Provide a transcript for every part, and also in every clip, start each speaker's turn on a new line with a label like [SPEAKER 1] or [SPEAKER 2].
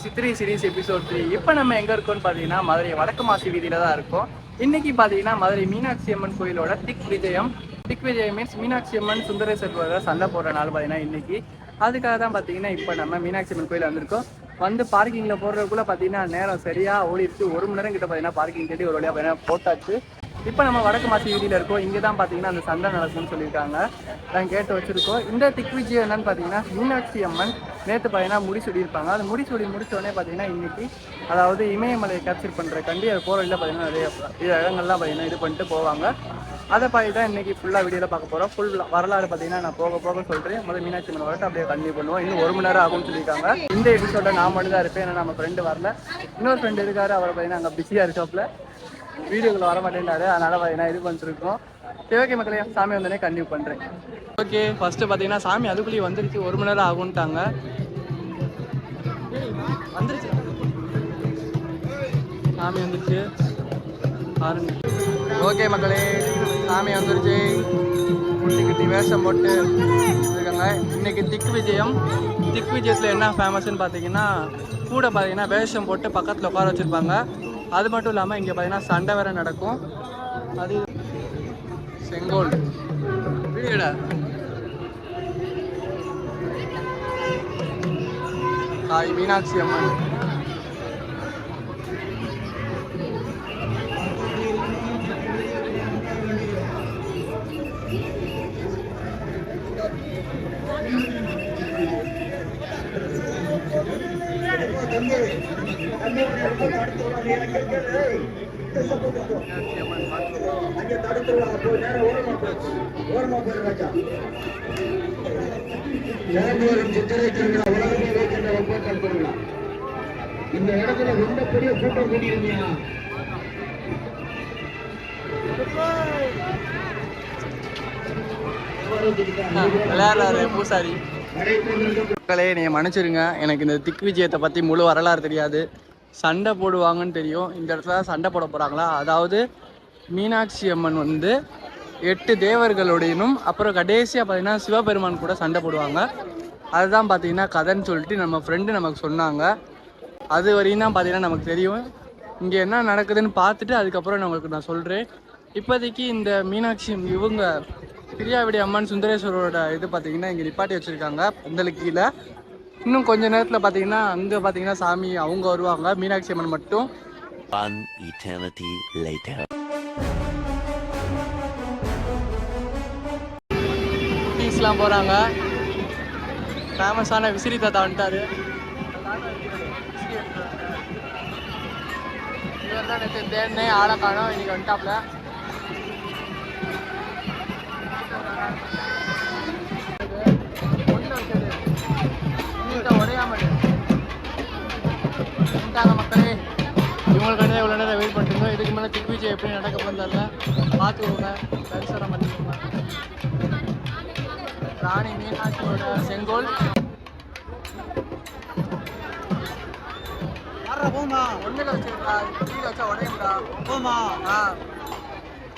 [SPEAKER 1] சித்திரை series episode three இப்போ நம்ம எங்கே இருக்கோம்னு பார்த்தீங்கன்னா மதுரை வடக்கு மாசி வீதியில் தான் இருக்கோம். இன்னைக்கு பார்த்தீங்கன்னா மதுரை மீனாட்சி அம்மன் கோயிலோட திக் விஜயம். திக் விஜயம் மீன்ஸ் மீனாட்சி அம்மன் சுந்தரேஸ்வரர் சண்டை போடுற நாள் பார்த்தீங்கன்னா இன்னைக்கு. அதுக்காக தான் பார்த்தீங்கன்னா இப்போ நம்ம மீனாட்சி அம்மன் கோயில் வந்திருக்கோம். வந்து பார்க்கிங்கில் போடுறதுக்குள்ள பார்த்தீங்கன்னா நேரம் சரியாக ஓடிடுச்சு. ஒரு மணி நேரம் கிட்ட பார்த்தீங்கன்னா பார்க்கிங் தேடி ஒரு வழியாக பார்த்தீங்கன்னா போட்டாச்சு. இப்போ நம்ம வடக்கு மாசி வீதியில் இருக்கோம். இங்கே தான் பார்த்தீங்கன்னா அந்த சண்டை நடக்கும்னு சொல்லியிருக்காங்க. நான் கேட்டு வச்சுருக்கோம். இந்த திக் விஜயம் என்னன்னு பார்த்தீங்கன்னா மீனாட்சி அம்மன் நேற்று பார்த்தீங்கன்னா முடி சுடியிருப்பாங்க. அது முடி சுடி முடிச்ச உடனே பார்த்தீங்கன்னா இன்னைக்கு அதாவது இமயமலையை கேப்சர் பண்ணுற கண்டி அது போகிற வழியில் பார்த்தீங்கன்னா நிறைய இது இடங்கள்லாம் பார்த்தீங்கன்னா இது பண்ணிட்டு போவாங்க. அதை பார்த்து தான் இன்றைக்கி ஃபுல்லாக வீடியோவில் பார்க்க போகிறோம் ஃபுல் வரலாறு பார்த்தீங்கன்னா நான் போக போக சொல்கிறேன் முதல் மீனாட்சி அம்மன் வரட்டு அப்படியே கண்டினியூ பண்ணுவோம். இன்னும் ஒரு மணி நேரம் ஆகும்னு சொல்லியிருக்காங்க. இந்த எபிசோட நான் மட்டும் தான் இருப்பேன். ஏன்னா நம்ம ஃப்ரெண்டு வரல. இன்னொரு ஃப்ரெண்டு இருக்காரு. அவரை பார்த்தீங்கன்னா அங்கே பிஸியாக இருக்காப்புல. வீடியோக்குள்ள வர மாட்டேன்டாரு. அதனால நான் இது பண்ணிருக்கோம் சிவகை மக்களே சாமி வந்தோடனே கண்டினியூ பண்ணுறேன் ஓகே ஃபஸ்ட்டு பார்த்தீங்கன்னா சாமி அதுக்குள்ளேயே வந்துருச்சு. ஒரு மணி நேரம் ஆகும்ட்டாங்க. வந்துருச்சு. சாமி வந்துருச்சு. பாருங்க. ஓகே மக்களே சாமி வந்துருச்சு. குட்டி குட்டி வேஷம் போட்டு இருக்காங்க இன்னைக்கு திக் விஜயம். திக் விஜயத்தில் என்ன ஃபேமஸ்ன்னு பார்த்தீங்கன்னா கூட பார்த்தீங்கன்னா வேஷம் போட்டு பக்கத்தில் உட்கார வச்சுருப்பாங்க. அது மட்டும் இல்லாமல் இங்கே பார்த்தீங்கன்னா சண்டை வேற நடக்கும். அது செங்கோல். வீடியோடா. தாய் மீனாட்சி அம்மன். மீனாட்சி அம்மன் பார்த்து
[SPEAKER 2] சித்திரை திருவிழா உலகமே வைக்கின்ற ஒப்பந்தம் திருவிழா இந்த இடத்துல ரொம்ப பெரிய கூட்டம் கூடியிருந்தீங்க
[SPEAKER 1] விளையாடுறாரு பூசாரி. மக்களே நீ மன்னிச்சிருங்க. எனக்கு இந்த திக் விஜயத்தை பற்றி முழு வரலாறு தெரியாது. சண்டை போடுவாங்கன்னு தெரியும். இந்த இடத்துல தான் சண்டை போட போகிறாங்களா அதாவது மீனாட்சி அம்மன் வந்து எட்டு தேவர்களுடையனும் அப்புறம் கடைசியாக பார்த்தீங்கன்னா சிவபெருமான் கூட சண்டை போடுவாங்க. அதுதான் பார்த்தீங்கன்னா கதைன்னு சொல்லிட்டு நம்ம ஃப்ரெண்டு நமக்கு சொன்னாங்க. அது வரையும் தான் பார்த்தீங்கன்னா நமக்கு தெரியும். இங்கே என்ன நடக்குதுன்னு பார்த்துட்டு அதுக்கப்புறம் நான் உங்களுக்கு நான் சொல்கிறேன் இப்போதைக்கு இந்த மீனாட்சி இவங்க பிரியாவிடி அம்மன் சுந்தரேஸ்வரோட இது பார்த்தீங்கன்னா இங்கே நிப்பாட்டி வச்சுருக்காங்க. பந்தலுக்கு கீழே. இன்னும் கொஞ்ச நேரத்தில் பார்த்தீங்கன்னா அங்கே பார்த்தீங்கன்னா சாமி அவங்க வருவாங்க. மீனாட்சி அம்மன் மட்டும்.
[SPEAKER 3] One eternity later.
[SPEAKER 1] குட்டீஸ்லாம் போகிறாங்க ஃபேமஸான விசிறி தாத்தா வந்துட்டாரு. இவர் தான் நேற்று தேடினே ஆளை காணோம். இன்னைக்கு வந்துட்டாப்ல. மக்களே இவங்களுக்கான இவ்வளோ நேரம் வெயிட் பண்ணிருந்தோம் இதுக்கு மேலே திக் விஜய் எப்படி நடக்க போகிறதில்ல பார்த்துக்கோங்க தரிசனம் பண்ணிக்கோங்க ராணி மீனாட்சியோட செங்கோல் போமா ஒண்ணுல வச்சிருக்கா கீழே வச்சா உடையும்டா போமா ஆ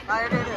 [SPEAKER 1] ஆ எடு எடு.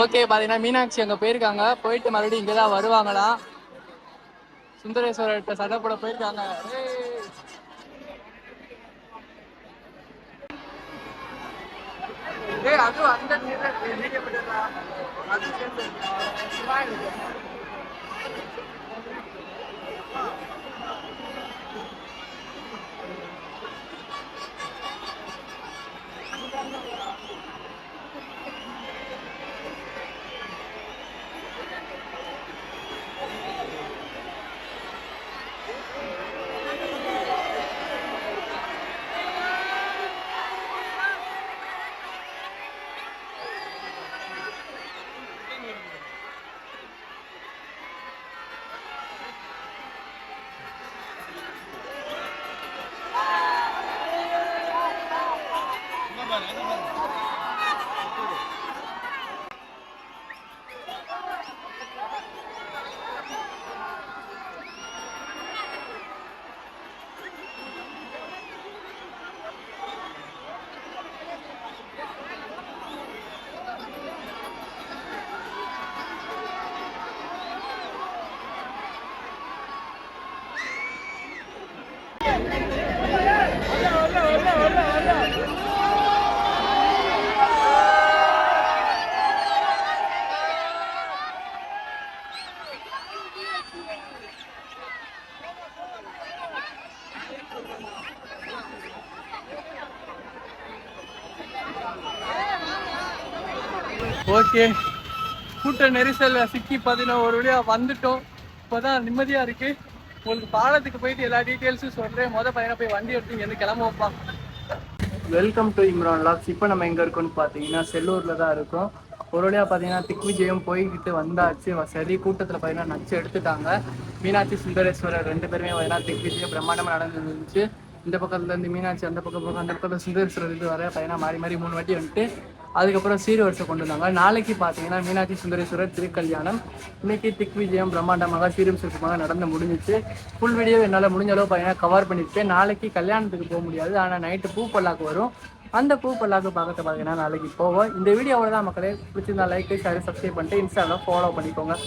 [SPEAKER 1] ஓகே பார்த்தீங்கன்னா மீனாட்சி அங்கே போயிருக்காங்க. போயிட்டு மறுபடியும் இங்கே தான் வருவாங்களாம் சுந்தரேஸ்வரர்கிட்ட சண்டை போட போயிருக்காங்க. அது அந்த ஓகே. கூட்ட நெரிசல் சிக்கி பார்த்தீங்கன்னா ஒரு வழியா வந்துட்டோம். இப்போதான் நிம்மதியா இருக்கு. உங்களுக்கு பாலத்துக்கு போயிட்டு எல்லா டீட்டெயில்ஸும் சொல்றேன். மொதல் பையனை போய் வண்டி எடுத்து இங்கேருந்து கிளம்புவோம்ப்பா. வெல்கம் டு இம்ரான் லாக்ஸ் இப்போ நம்ம எங்க இருக்கோம்னு பார்த்தீங்கன்னா செல்லூர்ல தான் இருக்கோம். ஒரு வழியாக பார்த்தீங்கன்னா திக்விஜயம் போய்கிட்டு வந்தாச்சு. சரி கூட்டத்தில் பார்த்தீங்கன்னா நச்சு எடுத்துட்டாங்க. மீனாட்சி சுந்தரேஸ்வரர் ரெண்டு பேருமே பார்த்தீங்கன்னா திக்விஜயம் பிரம்மாண்டமாக நடந்துருந்துச்சு இந்த பக்கத்துல இருந்து மீனாட்சி அந்த பக்கம் பக்கம் அந்த பக்கத்துல சுந்தரேஸ்வரர் இது வர பையனா மாறி மாறி மூணு வாட்டி வந்துட்டு அதுக்கப்புறம் சீர்வரிசை கொண்டு வந்தாங்க. நாளைக்கு பார்த்தீங்கன்னா மீனாட்சி சுந்தரேஸ்வரர் திருக்கல்யாணம். இன்னைக்கு திக்விஜயம் பிரம்மாண்டமாக சீரும் சிறப்புமாக நடந்து முடிஞ்சிச்சு. ஃபுல் வீடியோ என்னால் முடிஞ்ச அளவு பார்த்தீங்கன்னா கவர் பண்ணியிருக்கேன். நாளைக்கு கல்யாணத்துக்கு போக முடியாது. ஆனால் நைட்டு பூ பல்லாக்கு வரும். அந்த பூ பல்லாக்கு பார்க்கறது பார்த்தீங்கன்னா நாளைக்கு போவோம். இந்த வீடியோ அவ்வளோதான் மக்களே பிடிச்சிருந்தா லைக் ஷேர் சப்ஸ்கிரைப் பண்ணிட்டு இன்ஸ்டாவில் ஃபாலோ பண்ணிக்கோங்க.